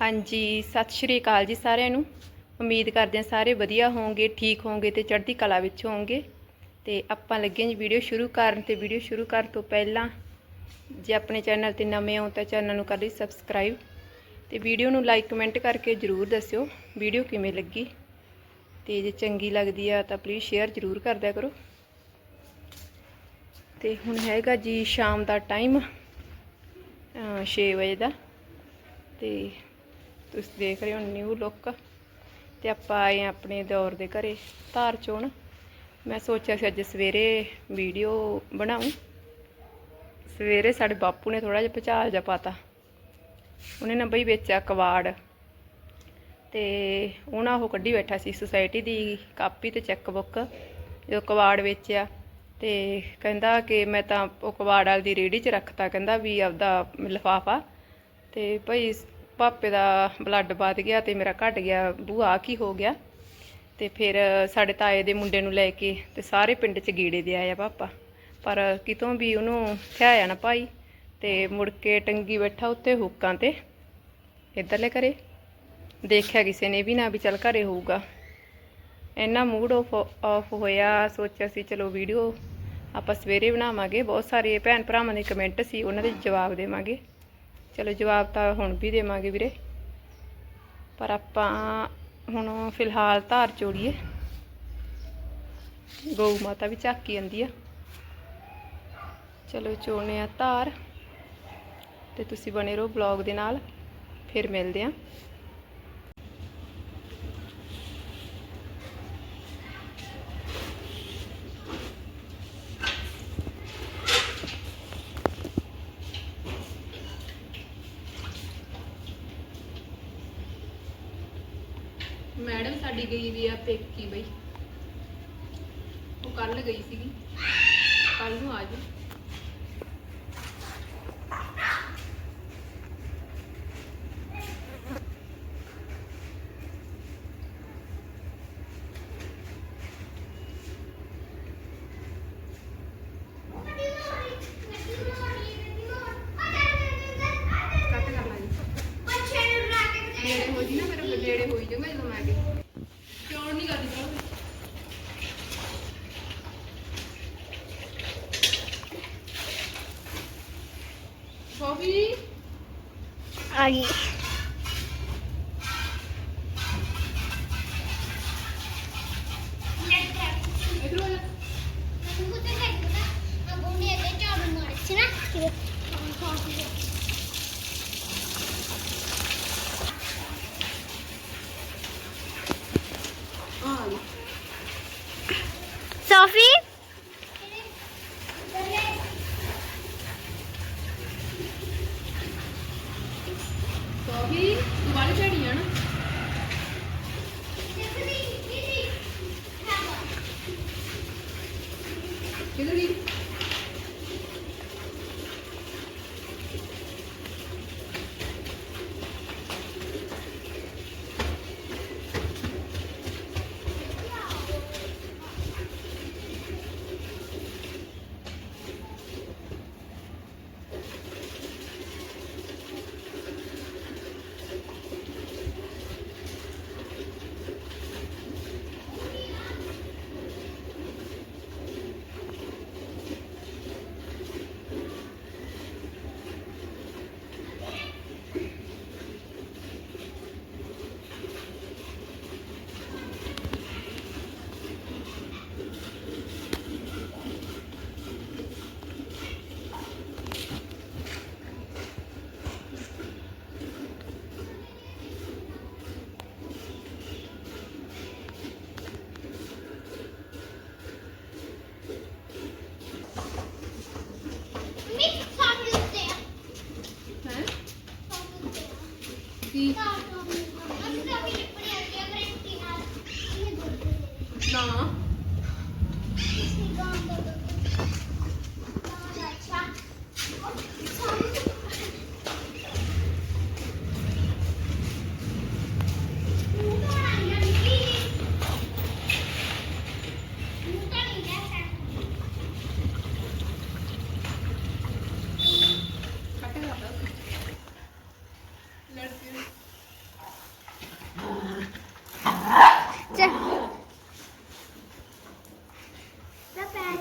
ਹਾਂਜੀ, ਸਤਿ ਸ਼੍ਰੀ ਅਕਾਲ ਜੀ ਸਾਰਿਆਂ ਨੂੰ। ਉਮੀਦ ਕਰਦੇ ਹਾਂ ਸਾਰੇ ਵਧੀਆ ਹੋਵੋਗੇ, ਠੀਕ ਹੋਵੋਗੇ ਤੇ ਚੜ੍ਹਦੀ ਕਲਾ ਵਿੱਚ ਹੋਵੋਗੇ। ਤੇ ਆਪਾਂ ਲੱਗੇ ਹਾਂ ਜੀ ਵੀਡੀਓ ਸ਼ੁਰੂ ਕਰਨ ਤੇ ਵੀਡੀਓ ਸ਼ੁਰੂ ਕਰਨ ਤੋਂ ਪਹਿਲਾਂ ਜੇ ਆਪਣੇ ਚੈਨਲ ਤੇ ਨਵੇਂ ਹੋ ਤਾਂ ਚੈਨਲ ਨੂੰ ਕਰ ਲਈ ਸਬਸਕ੍ਰਾਈਬ ਤੇ ਵੀਡੀਓ ਨੂੰ ਲਾਈਕ ਕਮੈਂਟ ਕਰਕੇ ਜਰੂਰ ਦੱਸਿਓ ਵੀਡੀਓ ਕਿਵੇਂ ਲੱਗੀ। ਤੇ ਜੇ ਚੰਗੀ ਲੱਗਦੀ ਆ ਤਾਂ ਪਲੀਜ਼ ਸ਼ੇਅਰ ਜਰੂਰ ਕਰ ਕਰੋ। ਤੇ ਹੁਣ ਹੈਗਾ ਜੀ ਸ਼ਾਮ ਦਾ ਟਾਈਮ 6 ਵਜੇ ਦਾ। ਤੇ ਤੁਸੀਂ ਦੇਖ ਰਹੇ ਹੋ ਨਿਊ ਲੁੱਕ ਤੇ ਆਪਾਂ ਆਏ ਹਾਂ ਆਪਣੇ ਦੌਰ ਦੇ ਘਰੇ ਧਾਰ ਚੋਣ। ਮੈਂ ਸੋਚਿਆ ਸੀ ਅੱਜ ਸਵੇਰੇ ਵੀਡੀਓ ਬਣਾਉਂ ਸਵੇਰੇ ਸਾਡੇ ਬਾਪੂ ਨੇ ਥੋੜਾ ਜਿਹਾ ਭਚਾਲ ਜਿਹਾ ਪਾਤਾ। ਉਹਨੇ ਨਾ ਬਈ ਵੇਚਿਆ ਕਵਾੜ ਤੇ ਉਹਨਾਂ ਉਹ ਕੱਢੀ ਬੈਠਾ ਸੀ ਸੁਸਾਇਟੀ ਦੀ ਕਾਪੀ ਤੇ ਚੈੱਕ ਬੁੱਕ ਜੋ ਕਵਾੜ ਵੇਚਿਆ ਤੇ ਕਹਿੰਦਾ ਕਿ ਮੈਂ ਤਾਂ ਉਹ ਕਵਾੜ ਵਾਲੀ ਦੀ ਰੇੜੀ 'ਚ ਰੱਖਤਾ, ਕਹਿੰਦਾ ਵੀ ਆਪਦਾ ਲਿਫਾਫਾ। ਤੇ ਭਈ ਪਾਪੇ ਦਾ ਬਲੱਡ ਵੱਧ ਗਿਆ ਤੇ ਮੇਰਾ ਘਟ ਗਿਆ। ਬੂਆ ਕੀ ਹੋ ਗਿਆ? ਤੇ ਫਿਰ ਸਾਡੇ ਤਾਏ ਦੇ ਮੁੰਡੇ ਨੂੰ ਲੈ ਕੇ ਤੇ ਸਾਰੇ ਪਿੰਡ 'ਚ ਗੀੜੇ ਦੇ ਆਇਆ ਪਾਪਾ। ਪਰ ਕਿਤੋਂ ਵੀ ਉਹਨੂੰ ਥਿਆਇਆ ਨਾ ਭਾਈ ਤੇ ਮੁੜ ਕੇ ਟੰਗੀ ਬੈਠਾ ਉੱਤੇ ਹੁੱਕਾਂ ਤੇ, ਇੱਧਰਲੇ ਕਰੇ ਦੇਖਿਆ ਕਿਸੇ ਨੇ ਵੀ ਨਾ ਵੀ ਚੱਲ ਘਰੇ ਹੋਊਗਾ। ਇੰਨਾ ਮੂਡ ਆਫ ਆਫ ਹੋਇਆ, ਸੋਚਿਆ ਸੀ ਚਲੋ ਵੀਡੀਓ ਆਪਾਂ ਸਵੇਰੇ ਬਣਾਵਾਂਗੇ। ਬਹੁਤ ਸਾਰੇ ਭੈਣ ਭਰਾਵਾਂ ਦੇ ਕਮੈਂਟ ਸੀ, ਉਹਨਾਂ ਦੇ ਜਵਾਬ ਦੇਵਾਂਗੇ। ਚਲੋ ਜਵਾਬ ਤਾਂ ਹੁਣ ਵੀ ਦੇਵਾਂਗੇ ਵੀਰੇ। ਪਰ ਆਪਾਂ ਹੁਣ ਫਿਲਹਾਲ ਧਾਰ ਚੋੜੀਏ। ਗਊ ਮਾਤਾ ਵੀ ਝਾਕੀ ਜਾਂਦੀ ਆ। ਚਲੋ ਚੋਣੇ ਆ ਧਾਰ। ਤੇ ਤੁਸੀਂ ਬਣੇ ਰਹੋ ਬਲੌਗ ਦੇ ਨਾਲ। ਫਿਰ ਮਿਲਦੇ ਆਂ ਮੈਡਮ ਸਾਡੀ ਗਈ ਵੀ ਆ ਪੇਕੀ ਬਈ। ਉਹ ਕੱਲ ਗਈ ਸੀਗੀ ਕੱਲ ਨੂੰ ਆ ਜੀ ਕੱਟ ਕਰ ਲਾ ਜੀ ਨੇੜੇ ਹੋ ਜੀ ਨਾ ਮੇਰੇ ਨੇੜੇ ਹੋਈ ਜਾਊਗਾ ਜਦੋਂ ਮੈਂ ਗਈ ਕਿਉਂ ਨਹੀਂ ਕਰਦੀ ਸਰ ਸੋਫੀ ਆ ਗਈ ਇਧਰ ਆ ਆ ਆ ਸੋਫੀ ਸੋਫੀ ਤੂੰ ਬਾਹਰ ਚੜੀ ਆ ਨਾ ਕਿਧਰ ਗਈ ਹੈ ਕੀ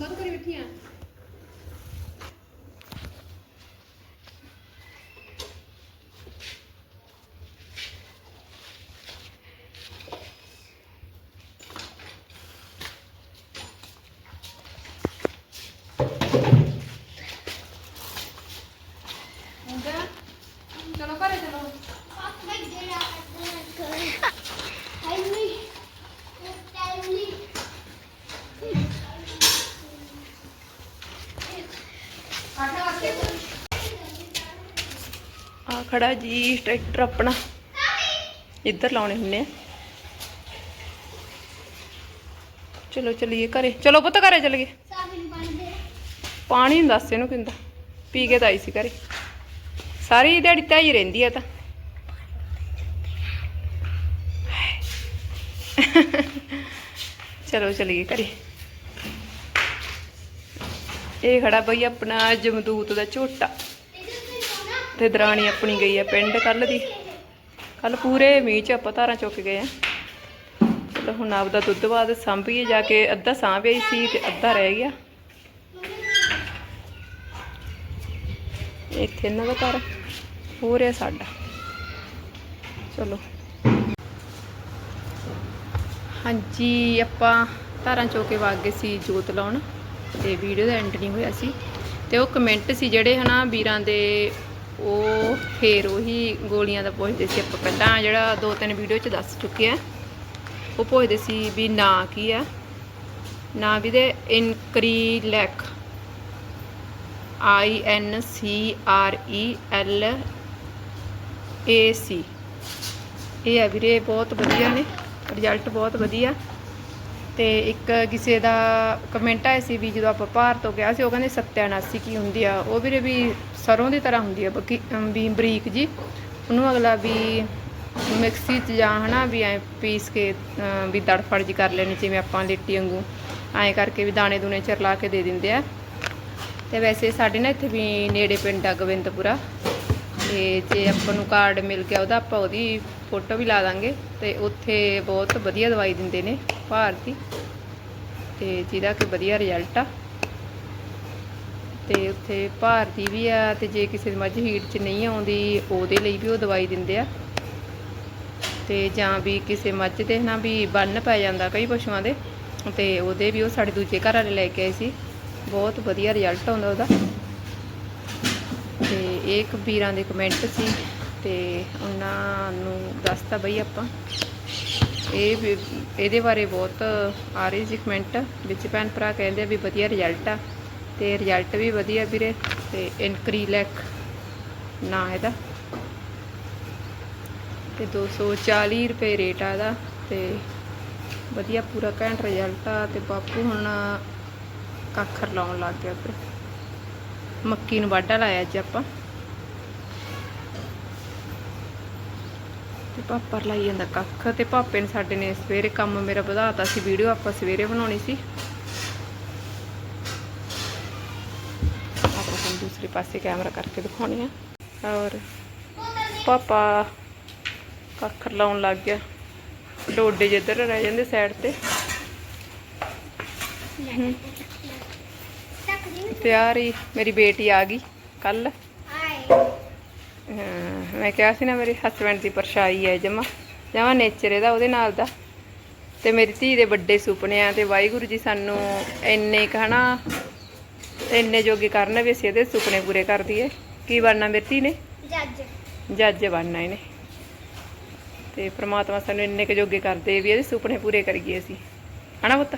ਇਹਨੇ ਜੂਨ ਕਦ ਕਰੀ ਬੈਠੀ ਆ ਹੁੰਦਾ ਚਲੋ ਘਰੇ ਚਲੋ ਪਾਪ ਮੈਂ ਜਿਹੜਾ ਕਰ ਹਾਈ ਮੀ ਟੈਲ ਮੀ ਆਟਾ ਵਾਸਤੇ ਆ ਖੜਾ ਜੀ, ਟਰੈਕਟਰ ਆਪਣਾ। ਇੱਧਰ ਲਾਉਣੇ ਹੁੰਨੇ ਆ। ਚਲੋ ਚਲੀਏ ਘਰੇ। ਚਲੋ ਪੁੱਤ ਘਰੇ ਚਲ ਗਏ ਪਾਣੀ ਨੂੰ ਦੱਸ ਇਹਨੂੰ ਕਿੰਦਾ। ਪੀ ਕੇ ਤਾਂ ਆਈ ਸੀ ਘਰੇ। ਸਾਰੀ ਦਿਹਾੜੀ ਤਾਂ ਹੀ ਰਹਿੰਦੀ ਆ ਤਾਂ। ਚਲੋ ਚਲੀਏ ਘਰੇ। ਇਹ ਖੜਾ ਬਈ ਆਪਣਾ ਜਮਦੂਤ ਦਾ ਝੋਟਾ। ਤੇ ਦਰਾਣੀ ਆਪਣੀ ਗਈ ਹੈ ਪਿੰਡ ਕੱਲ ਦੀ। ਕੱਲ ਪੂਰੇ ਮੀਂਹ ਚ ਆਪਾਂ ਧਾਰਾਂ ਚੁੱਕ ਗਏ ਆ। ਚਲੋ ਹੁਣ ਆਪਦਾ ਦੁੱਧ ਬਾਅਦ ਸਾਂਭੀਏ, ਜਾ ਕੇ ਅੱਧਾ ਸਾਂਭ ਆਈ ਸੀ ਤੇ ਅੱਧਾ ਰਹਿ ਗਿਆ। ਇੱਥੇ ਇਹਨਾਂ ਦਾ ਘਰ ਹੋ ਰਿਹਾ ਸਾਡਾ। ਚਲੋ। ਹਾਂਜੀ, ਆਪਾਂ ਧਾਰਾਂ ਚੋਕੇ ਵਗ ਗਏ ਸੀ ਜੋਤ ਲਾਉਣ। ਤੇ ਵੀਡੀਓ ਦਾ ਐਂਡ ਨਹੀਂ ਹੋਇਆ ਸੀ। ਤੇ ਉਹ ਕਮੈਂਟ ਸੀ ਜਿਹੜੇ ਹਨਾ ਵੀਰਾਂ ਦੇ ਉਹ ਫੇਰ ਉਹੀ ਗੋਲੀਆਂ ਦਾ ਪੁੱਛਦੇ ਸੀ ਆਪਾਂ ਪਹਿਲਾਂ ਜਿਹੜਾ ਦੋ ਤਿੰਨ ਵੀਡੀਓ ਚ ਦੱਸ ਚੁੱਕੇ ਆ। ਉਹ ਪੁੱਛਦੇ ਸੀ ਵੀ ਨਾਂ ਕੀ ਆ? ਨਾਂ ਵੀ ਦੇ ਇਨਕਰੀਲੈਕ। ਆਈ ਐਨ C R E L A ਸੀ। ਇਹ ਆ ਵੀਰੇ, ਬਹੁਤ ਵਧੀਆ ਨੇ ਰਿਜ਼ਲਟ ਬਹੁਤ ਵਧੀਆ। ਤੇ ਇੱਕ ਕਿਸੇ ਦਾ ਕਮੈਂਟ ਆਇਆ ਸੀ ਵੀ ਜਦੋਂ ਆਪਾਂ ਭਾਰ ਤੋਂ ਗਿਆ ਸੀ, ਉਹ ਕਹਿੰਦੇ ਸੱਤਿਆਨਾਸੀ ਕੀ ਹੁੰਦੀ ਆ? ਉਹ ਵੀਰੇ ਵੀ ਸਰੋਂ ਦੀ ਤਰ੍ਹਾਂ ਹੁੰਦੀ ਆ, ਬਕੀ ਵੀ ਬਰੀਕ ਜੀ। ਉਹਨੂੰ ਅਗਲਾ ਵੀ ਮਿਕਸੀ 'ਚ ਜਾਂ ਹਨਾ ਵੀ ਐ ਪੀਸ ਕੇ ਵੀ ਤੜਫੜ ਜੀ ਕਰ ਲੈਣੀ, ਜਿਵੇਂ ਆਪਾਂ ਲਿੱਟੀ ਵਾਂਗੂ। ਐਂ ਕਰਕੇ ਵੀ ਦਾਣੇ ਦੂਣੇ ਚਰਲਾ ਕੇ ਦੇ ਦਿੰਦੇ ਆ। ਤੇ ਵੈਸੇ ਸਾਡੇ ਨਾ ਇੱਥੇ ਵੀ ਨੇੜੇ ਪਿੰਡ ਆ ਗੋਬਿੰਦਪੁਰਾ। ਤੇ ਜੇ ਆਪਾਂ ਨੂੰ ਕਾਰਡ ਮਿਲ ਗਿਆ ਉਹਦਾ ਆਪਾਂ ਉਹਦੀ ਫੋਟੋ ਵੀ ਲਾ ਦਾਂਗੇ ਤੇ ਉੱਥੇ ਬਹੁਤ ਵਧੀਆ ਦਵਾਈ ਦਿੰਦੇ ਨੇ ਭਾਰਤੀ ਤੇ ਜਿਹਦਾ ਕਿ ਵਧੀਆ ਰਿਜ਼ਲਟ ਆ। ਤੇ ਉੱਥੇ ਭਾਰ ਦੀ ਵੀ ਆ ਤੇ ਜੇ ਕਿਸੇ ਦੀ ਮੱਝ ਹੀਟ 'ਚ ਨਹੀਂ ਆਉਂਦੀ ਉਹਦੇ ਲਈ ਵੀ ਉਹ ਦਵਾਈ ਦਿੰਦੇ ਆ। ਤੇ ਜਾਂ ਵੀ ਕਿਸੇ ਮੱਝ ਦੇ ਨਾ ਵੀ ਬੰਨ ਪੈ ਜਾਂਦਾ ਕਈ ਪਸ਼ੂਆਂ ਦੇ ਤੇ ਉਹਦੇ ਵੀ ਉਹ ਸਾਡੇ ਦੂਜੇ ਘਰ ਵਾਲੇ ਲੈ ਕੇ ਆਏ ਸੀ। ਬਹੁਤ ਵਧੀਆ ਰਿਜ਼ਲਟ ਆਉਂਦਾ ਉਹਦਾ। ਤੇ ਇਹ ਕਬੀਰਾਂ ਦੇ ਕਮੈਂਟ ਸੀ ਤੇ ਉਹਨਾਂ ਨੂੰ ਦੱਸਤਾ ਬਈ ਆਪਾਂ। ਇਹ ਵੀ- ਇਹਦੇ ਬਾਰੇ ਬਹੁਤ ਆ ਰਹੀ ਸੀ ਕਮੈਂਟ ਵਿੱਚ ਭੈਣ ਭਰਾ ਕਹਿੰਦੇ ਵੀ ਵਧੀਆ ਰਿਜ਼ਲਟ ਆ ਤੇ ਰਿਜ਼ਲਟ ਵੀ ਵਧੀਆ ਵੀਰੇ ਤੇ ਇਨਕਰੀਲੈਕ ਨਾ ਇਹਦਾ। ਤੇ 240 ਰੁਪਏ ਰੇਟ ਆ ਇਹਦਾ ਤੇ ਵਧੀਆ ਪੂਰਾ ਘੈਂਟ ਰਿਜ਼ਲਟ ਆ ਤੇ ਬਾਪੂ ਹੁਣ ਕਾਖਰ ਲਾਉਣ ਲੱਗ ਗਿਆ ਉੱਪਰ ਮੱਕੀ ਨੂੰ ਵਾਢਾ ਲਾਇਆ ਅੱਜ ਆਪਾਂ। ਤੇ ਪਾਪਾ ਲਾਈ ਜਾਂਦਾ ਕੱਖ ਤੇ ਪਾਪੇ ਨੇ ਸਾਡੇ ਨੇ ਸਵੇਰੇ ਕੰਮ ਮੇਰਾ ਵਧਾਤਾ ਸੀ, ਵੀਡੀਓ ਆਪਾਂ ਸਵੇਰੇ ਬਣਾਉਣੀ ਸੀ। ਆਪਾਂ ਤੁਹਾਨੂੰ ਦੂਸਰੇ ਪਾਸੇ ਕੈਮਰਾ ਕਰਕੇ ਦਿਖਾਉਣੀ ਆ। ਔਰ ਪਾਪਾ ਕੱਖਰ ਲਾਉਣ ਲੱਗ ਗਿਆ। ਡੋਡੇ ਜਿੱਧਰ ਰਹਿ ਜਾਂਦੇ ਸਾਈਡ ਤੇ। ਤਿਆਰ ਹੀ ਮੇਰੀ ਬੇਟੀ ਆ ਗਈ ਕੱਲ ਮੈਂ ਕਿਹਾ ਸੀ ਨਾ ਮੇਰੇ ਹਸਬੰਡ ਦੀ ਪਰਛਾਈ ਹੈ ਜਮਾ ਜਮਾ ਨੇਚਰ ਇਹਦਾ ਉਹਦੇ ਨਾਲ ਦਾ। ਤੇ ਮੇਰੀ ਧੀ ਦੇ ਵੱਡੇ ਸੁਪਨੇ ਆ ਤੇ ਵਾਹਿਗੁਰੂ ਜੀ ਸਾਨੂੰ ਇੰਨੇ ਕਹਣਾ ਇੰਨੇ ਜੋਗੇ ਕਰਨ ਵੀ ਅਸੀਂ ਇਹਦੇ ਸੁਪਨੇ ਪੂਰੇ ਕਰ ਦਈਏ। ਕੀ ਬਣਨਾ ਮੇਰੀ ਧੀ ਨੇ? ਜੱਜ। ਜੱਜ ਬਣਨਾ ਇਹਨੇ। ਤੇ ਪ੍ਰਮਾਤਮਾ ਸਾਨੂੰ ਇੰਨੇ ਕੁ ਜੋਗੇ ਕਰਦੇ ਵੀ ਇਹਦੇ ਸੁਪਨੇ ਪੂਰੇ ਕਰੀਏ ਅਸੀਂ। ਹਨਾ ਪੁੱਤ?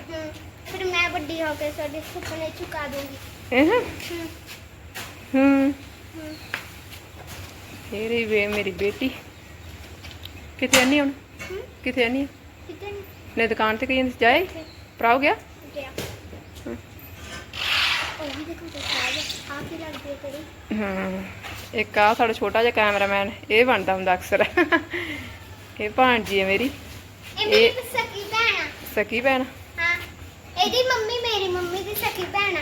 ਫਿਰ ਮੈਂ ਵੱਡੀ ਹੋ ਕੇ ਤੁਹਾਡੇ ਸੁਪਨੇ ਚੁਕਾ ਦੂੰਗੀ। ਹੈਂ? ਹੂੰ। ਹੂੰ। ਹੂੰ ਫੇਰ ਹੀ ਵੇ ਮੇਰੀ ਬੇਟੀ। ਕਿੱਥੇ ਆਨੀ ਹੁਣ? ਕਿਤੇ ਨਹੀਂ ਨੇ। ਦੁਕਾਨ ਤੇ ਕਹੀਂ ਜਾਏ ਭਰਾ ਹੋ ਗਿਆ? ਹੂੰ। ਤੇਰੀ ਇੱਕ ਆ ਸਾਡਾ ਛੋਟਾ ਜਿਹਾ ਕੈਮਰਾਮੈਨ। ਇਹ ਬਣਦਾ ਹੁੰਦਾ ਅਕਸਰ। ਇਹ ਭਾਣਜੀ ਹੈ ਮੇਰੀ। ਇਹ ਇਹ- ਸਕੀ ਭੈਣ ਸਕੀ ਭੈਣ। ਹਾਂ। ਇਹਦੀ ਮੰਮੀ ਮੇਰੀ ਮੰਮੀ ਦੀ ਸਕੀ ਭੈਣ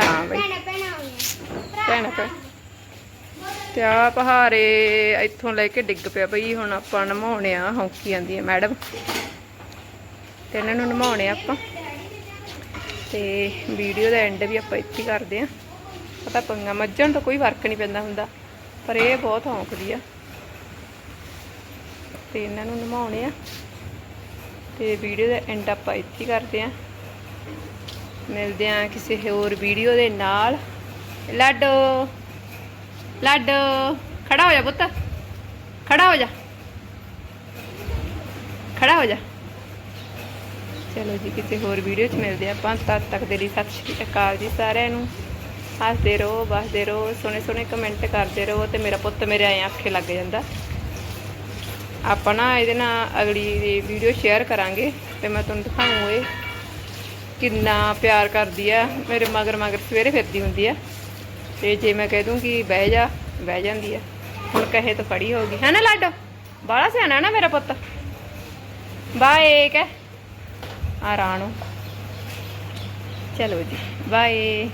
ਹਾਂ ਬਈ। ਭੈਣਾ ਭੈਣਾ ਹੋਈਆਂ ਭੈਣਾਂ ਭੈਣ। ਭਰਾ। ਤੇ ਆ ਪਹਾਰੇ ਇੱਥੋਂ ਲੈ ਕੇ ਡਿੱਗ ਪਿਆ ਬਈ ਹੁਣ ਆਪਾਂ ਨਮਾਉਣੇ ਆ ਹੌਂਕੀ ਜਾਂਦੀ ਹੈ ਮੈਡਮ। ਤੇ ਇਹਨਾਂ ਨੂੰ ਨਮਾਉਣੇ ਆਪਾਂ। ਤੇ ਵੀਡੀਓ ਦਾ ਐਂਡ ਵੀ ਆਪਾਂ ਇੱਥੇ ਕਰਦੇ ਆ। ਪਤਾ ਪੰਗਾ ਮੱਝਾਂ ਨੂੰ ਤਾਂ ਕੋਈ ਫ਼ਰਕ ਨਹੀਂ ਪੈਂਦਾ ਹੁੰਦਾ ਪਰ ਇਹ ਬਹੁਤ ਹੌਂਕਦੀ ਆ। ਤੇ ਇਹਨਾਂ ਨੂੰ ਨਮਾਉਣੇ ਆ। ਤੇ ਵੀਡੀਓ ਦਾ ਐਂਡ ਆਪਾਂ ਇੱਥੇ ਕਰਦੇ ਆ। ਮਿਲਦੇ ਆ ਕਿਸੇ ਹੋਰ ਵੀਡੀਓ ਦੇ ਨਾਲ। ਲਾਡੋ ਲਾਡੋ, ਖੜਾ ਹੋ ਜਾ ਪੁੱਤ। ਖੜਾ ਹੋ ਜਾ। ਖੜਾ ਹੋ ਜਾ। ਚਲੋ ਜੀ, ਕਿਸੇ ਹੋਰ ਵੀਡੀਓ 'ਚ ਮਿਲਦੇ ਆਪਾਂ। ਤਦ ਤੱਕ ਦੇ ਲਈ ਸਤਿ ਸ਼੍ਰੀ ਅਕਾਲ ਜੀ ਸਾਰਿਆਂ ਨੂੰ। ਹੱਸਦੇ ਰਹੋ, ਵਸਦੇ ਰਹੋ, ਸੋਹਣੇ ਸੋਹਣੇ ਕਮੈਂਟ ਕਰਦੇ ਰਹੋ ਤੇ ਮੇਰਾ ਪੁੱਤ ਮੇਰੇ ਐਂ ਅੱਖੇ ਲੱਗ ਜਾਂਦਾ। ਆਪਾਂ ਨਾ ਇਹਦੇ ਨਾਲ ਅਗਲੀ ਵੀਡੀਓ ਸ਼ੇਅਰ ਕਰਾਂਗੇ ਤੇ ਮੈਂ ਤੁਹਾਨੂੰ ਦਿਖਾਉਂ ਕਿੰਨਾ ਪਿਆਰ ਕਰਦੀ ਆ, ਮੇਰੇ ਮਗਰ ਮਗਰ ਸਵੇਰੇ ਫਿਰਦੀ ਹੁੰਦੀ ਆ। ਤੇ ਜੇ ਮੈਂ ਕਹਿ ਦੂੰਗੀ ਬਹਿ ਜਾ, ਬਹਿ ਜਾਂਦੀ ਆ। ਹੁਣ ਕਹੇ ਤਾਂ ਖੜੀ ਹੋਗੀ ਹੈ ਨਾ ਲਾਡੋ? ਬਾਹਲਾ ਸਿਆਣਾ ਨਾ ਮੇਰਾ ਪੁੱਤ। ਬਾਏ ਕਹਿ ਆ ਰਾਣੋ। ਚਲੋ ਜੀ ਬਾਏ